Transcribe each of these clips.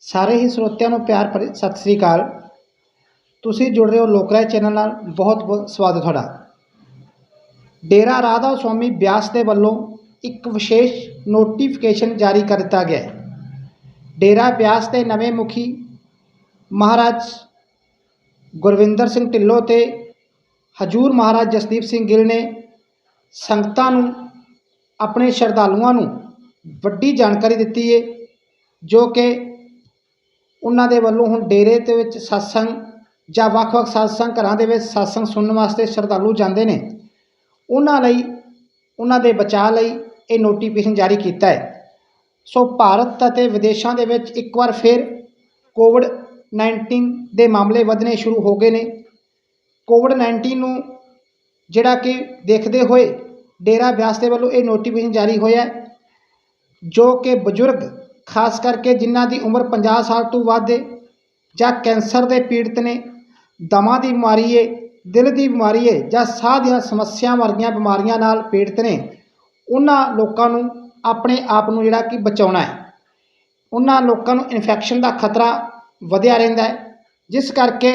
ਸਾਰੇ ਹੀ ਸਰੋਤਿਆਂ ਨੂੰ ਪਿਆਰ ਭਰੀ ਸਤਿ ਸ੍ਰੀ ਅਕਾਲ। ਤੁਸੀਂ ਜੁੜ ਰਹੇ ਹੋ ਲੋਕਰਾਏ ਚੈਨਲ ਨਾਲ। ਬਹੁਤ ਬਹੁਤ ਸਵਾਗਤ ਤੁਹਾਡਾ। ਡੇਰਾ ਰਾਧਾ ਸੁਆਮੀ ਬਿਆਸ ਦੇ ਵੱਲੋਂ ਇੱਕ ਵਿਸ਼ੇਸ਼ ਨੋਟੀਫਿਕੇਸ਼ਨ ਜਾਰੀ ਕਰ ਦਿੱਤਾ ਗਿਆ ਹੈ। ਡੇਰਾ ਬਿਆਸ ਦੇ ਨਵੇਂ ਮੁਖੀ ਮਹਾਰਾਜ ਗੁਰਵਿੰਦਰ ਸਿੰਘ ਢਿੱਲੋਂ ਤੇ ਹਜੂਰ ਮਹਾਰਾਜ ਜਸਦੀਪ ਸਿੰਘ ਗਿੱਲ ਨੇ ਸੰਗਤਾਂ ਨੂੰ, ਆਪਣੇ ਸ਼ਰਧਾਲੂਆਂ ਨੂੰ ਵੱਡੀ ਜਾਣਕਾਰੀ ਦਿੱਤੀ ਹੈ, ਜੋ ਕਿ ਉਹਨਾਂ ਦੇ ਵੱਲੋਂ ਹੁਣ ਡੇਰੇ ਦੇ ਵਿੱਚ satsang ਜਾਂ ਵੱਖ-ਵੱਖ satsang ਘਰਾਂ ਦੇ ਵਿੱਚ satsang ਸੁਣਨ ਵਾਸਤੇ ਸ਼ਰਧਾਲੂ ਜਾਂਦੇ ਨੇ। ਉਹਨਾਂ ਲਈ, ਉਹਨਾਂ ਦੇ ਬਚਾਅ ਲਈ ਇਹ ਨੋਟੀਫਿਕੇਸ਼ਨ ਜਾਰੀ ਕੀਤਾ ਹੈ। ਸੋ ਭਾਰਤ ਅਤੇ ਵਿਦੇਸ਼ਾਂ ਦੇ ਵਿੱਚ ਇੱਕ ਵਾਰ ਫਿਰ ਕੋਵਿਡ 19 ਦੇ ਮਾਮਲੇ ਵਧਣੇ ਸ਼ੁਰੂ ਹੋ ਗਏ ਨੇ। ਕੋਵਿਡ 19 ਨੂੰ ਜਿਹੜਾ ਕਿ ਦੇਖਦੇ ਹੋਏ ਡੇਰਾ ਬਿਆਸ ਦੇ ਵੱਲੋਂ ਇਹ ਨੋਟੀਫਿਕੇਸ਼ਨ ਜਾਰੀ ਹੋਇਆ ਜੋ ਕਿ ਬਜ਼ੁਰਗ ਖਾਸ ਕਰਕੇ ਜਿਨ੍ਹਾਂ ਦੀ ਉਮਰ 50 ਸਾਲ ਤੋਂ ਵੱਧ ਹੈ ਜਾਂ ਕੈਂਸਰ ਦੇ ਪੀੜਤ ਨੇ, ਦਮਾ ਦੀ ਬਿਮਾਰੀ ਹੈ, ਦਿਲ ਦੀ ਬਿਮਾਰੀ ਹੈ ਜਾਂ ਸਾਹ ਦੀਆਂ ਸਮੱਸਿਆਵਾਂ ਵਰਗੀਆਂ ਬਿਮਾਰੀਆਂ ਨਾਲ ਪੀੜਤ ਨੇ, ਉਹਨਾਂ ਲੋਕਾਂ ਨੂੰ ਆਪਣੇ ਆਪ ਨੂੰ ਜਿਹੜਾ ਕਿ ਬਚਾਉਣਾ ਹੈ। ਉਹਨਾਂ ਲੋਕਾਂ ਨੂੰ ਇਨਫੈਕਸ਼ਨ ਦਾ ਖਤਰਾ ਵਧਿਆ ਰਹਿੰਦਾ ਹੈ, ਜਿਸ ਕਰਕੇ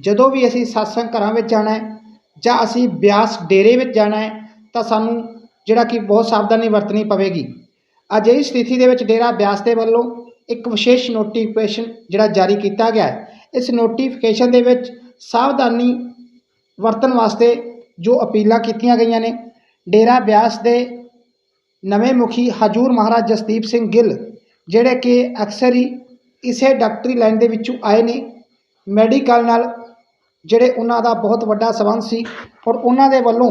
ਜਦੋਂ ਵੀ ਅਸੀਂ satsang ਘਰਾਂ ਵਿੱਚ ਜਾਣਾ ਹੈ ਜਾਂ ਅਸੀਂ ਬਿਆਸ ਡੇਰੇ ਵਿੱਚ ਜਾਣਾ ਹੈ, ਤਾਂ ਸਾਨੂੰ ਜਿਹੜਾ ਕਿ ਬਹੁਤ ਸਾਵਧਾਨੀ ਵਰਤਣੀ ਪਵੇਗੀ। ਅਜਿਹੀ ਸਥਿਤੀ ਦੇ ਵਿੱਚ ਡੇਰਾ ਬਿਆਸ ਦੇ ਵੱਲੋਂ ਇੱਕ ਵਿਸ਼ੇਸ਼ ਨੋਟੀਫਿਕੇਸ਼ਨ ਜਿਹੜਾ ਜਾਰੀ ਕੀਤਾ ਗਿਆ ਹੈ। ਇਸ ਨੋਟੀਫਿਕੇਸ਼ਨ ਦੇ ਵਿੱਚ ਸਾਵਧਾਨੀ ਵਰਤਣ ਵਾਸਤੇ ਜੋ ਅਪੀਲਾਂ ਕੀਤੀਆਂ ਗਈਆਂ ਨੇ, ਡੇਰਾ ਬਿਆਸ ਦੇ ਨਵੇਂ ਮੁਖੀ ਹਜੂਰ ਮਹਾਰਾਜ ਜਸਦੀਪ ਸਿੰਘ ਗਿੱਲ, ਜਿਹੜੇ ਕਿ ਅਕਸਰ ਹੀ ਇਸੇ ਡਾਕਟਰੀ ਲਾਈਨ ਦੇ ਵਿੱਚੋਂ ਆਏ ਨੇ, ਮੈਡੀਕਲ ਨਾਲ ਜਿਹੜੇ ਉਹਨਾਂ ਦਾ ਬਹੁਤ ਵੱਡਾ ਸੰਬੰਧ ਸੀ ਔਰ ਉਹਨਾਂ ਦੇ ਵੱਲੋਂ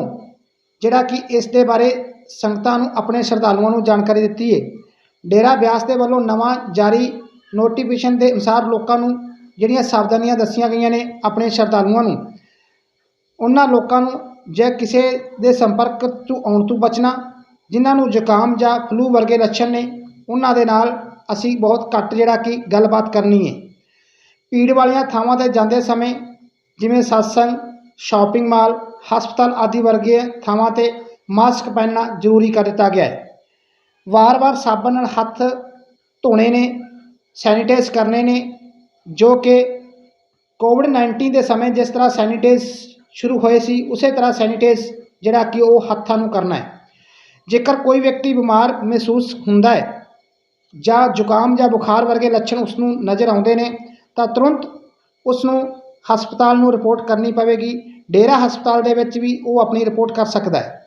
ਜਿਹੜਾ ਕਿ ਇਸ ਦੇ ਬਾਰੇ ਸੰਗਤਾਂ ਨੂੰ, ਆਪਣੇ ਸ਼ਰਧਾਲੂਆਂ ਨੂੰ ਜਾਣਕਾਰੀ ਦਿੱਤੀ ਹੈ ਡੇਰਾ ਬਿਆਸ ਦੇ ਵੱਲੋਂ ਨਵਾਂ ਜਾਰੀ ਨੋਟੀਫਿਕੇਸ਼ਨ ਦੇ ਅਨੁਸਾਰ ਲੋਕਾਂ ਨੂੰ ਜਿਹੜੀਆਂ ਸਾਵਧਾਨੀਆਂ ਦੱਸੀਆਂ ਗਈਆਂ ਨੇ ਆਪਣੇ ਸ਼ਰਧਾਲੂਆਂ ਨੂੰ, ਉਹਨਾਂ ਲੋਕਾਂ ਨੂੰ ਜੇ ਕਿਸੇ ਦੇ ਸੰਪਰਕ ਤੋਂ ਆਉਣ ਤੋਂ ਬਚਣਾ, ਜਿਨ੍ਹਾਂ ਨੂੰ ਜ਼ੁਕਾਮ ਜਾਂ ਫਲੂ ਵਰਗੇ ਲੱਛਣ ਨੇ, ਉਹਨਾਂ ਦੇ ਨਾਲ ਅਸੀਂ ਬਹੁਤ ਘੱਟ ਜਿਹੜਾ ਕਿ ਗੱਲਬਾਤ ਕਰਨੀ ਹੈ ਭੀੜ ਵਾਲੀਆਂ ਥਾਵਾਂ ਤੇ ਜਾਂਦੇ ਸਮੇਂ ਜਿਵੇਂ satsang ਸ਼ਾਪਿੰਗ ਮਾਲ ਹਸਪਤਾਲ ਆਦਿ ਵਰਗੇ ਥਾਵਾਂ ਤੇ ਮਾਸਕ ਪਹਿਨਣਾ ਜ਼ਰੂਰੀ ਕਰ ਦਿੱਤਾ ਗਿਆ ਹੈ। ਵਾਰ-ਵਾਰ ਸਾਬਣ ਨਾਲ ਹੱਥ ਧੋਣੇ ਨੇ ਸੈਨੀਟਾਈਜ਼ ਕਰਨੇ ਨੇ, ਜੋ ਕਿ ਕੋਵਿਡ 19 ਦੇ ਸਮੇਂ ਜਿਸ ਤਰ੍ਹਾਂ ਸੈਨੀਟਾਈਜ਼ ਸ਼ੁਰੂ ਹੋਏ ਸੀ, ਉਸੇ ਤਰ੍ਹਾਂ ਸੈਨੀਟਾਈਜ਼ ਜਿਹੜਾ ਕਿ ਉਹ ਹੱਥਾਂ ਨੂੰ ਕਰਨਾ ਹੈ। ਜੇਕਰ ਕੋਈ ਵਿਅਕਤੀ ਬਿਮਾਰ ਮਹਿਸੂਸ ਹੁੰਦਾ ਹੈ ਜਾਂ ਜ਼ੁਕਾਮ ਜਾਂ ਬੁਖਾਰ ਵਰਗੇ ਲੱਛਣ ਉਸ ਨੂੰ ਨਜ਼ਰ ਆਉਂਦੇ ਨੇ, ਤਾਂ ਤੁਰੰਤ ਉਸ ਨੂੰ ਹਸਪਤਾਲ ਨੂੰ ਰਿਪੋਰਟ ਕਰਨੀ ਪਵੇਗੀ। ਡੇਰਾ ਹਸਪਤਾਲ ਦੇ ਵਿੱਚ ਵੀ ਉਹ ਆਪਣੀ ਰਿਪੋਰਟ ਕਰ ਸਕਦਾ ਹੈ।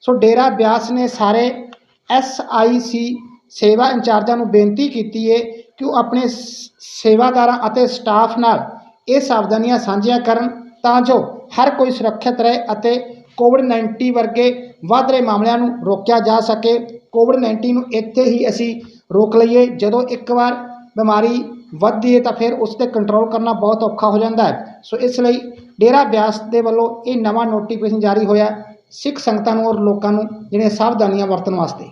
ਸੋ ਡੇਰਾ ਬਿਆਸ ਨੇ ਸਾਰੇ ਐਸ ਆਈ ਸੀ ਸੇਵਾ ਇੰਚਾਰਜਾਂ ਨੂੰ ਬੇਨਤੀ ਕੀਤੀ ਹੈ ਕਿ ਉਹ ਆਪਣੇ ਸ- ਸੇਵਾਦਾਰਾਂ ਅਤੇ ਸਟਾਫ ਨਾਲ ਇਹ ਸਾਵਧਾਨੀਆਂ ਸਾਂਝੀਆਂ ਕਰਨ ਤਾਂ ਜੋ ਹਰ ਕੋਈ ਸੁਰੱਖਿਅਤ ਰਹੇ ਅਤੇ ਕੋਵਿਡ 19 ਵਰਗੇ ਵੱਧ ਰਹੇ ਮਾਮਲਿਆਂ ਨੂੰ ਰੋਕਿਆ ਜਾ ਸਕੇ। ਕੋਵਿਡ 19 ਨੂੰ ਇੱਥੇ ਹੀ ਅਸੀਂ ਰੋਕ ਲਈਏ। ਜਦੋਂ ਇੱਕ ਵਾਰ ਬਿਮਾਰੀ ਵੱਧਦੀ ਹੈ ਤਾਂ ਫਿਰ ਉਸ ਤੇ ਕੰਟਰੋਲ ਕਰਨਾ ਬਹੁਤ ਔਖਾ ਹੋ ਜਾਂਦਾ ਹੈ। ਸੋ ਇਸ ਲਈ ਡੇਰਾ ਬਿਆਸ ਦੇ ਵੱਲੋਂ ਇਹ ਨਵਾਂ ਨੋਟੀਫਿਕੇਸ਼ਨ ਜਾਰੀ ਹੋਇਆ। ਸਿੱਖ ਸੰਗਤਾਂ ਨੂੰ ਔਰ ਲੋਕਾਂ ਨੂੰ ਜਿਹੜੀਆਂ ਸਾਵਧਾਨੀਆਂ ਵਰਤਣ ਵਾਸਤੇ।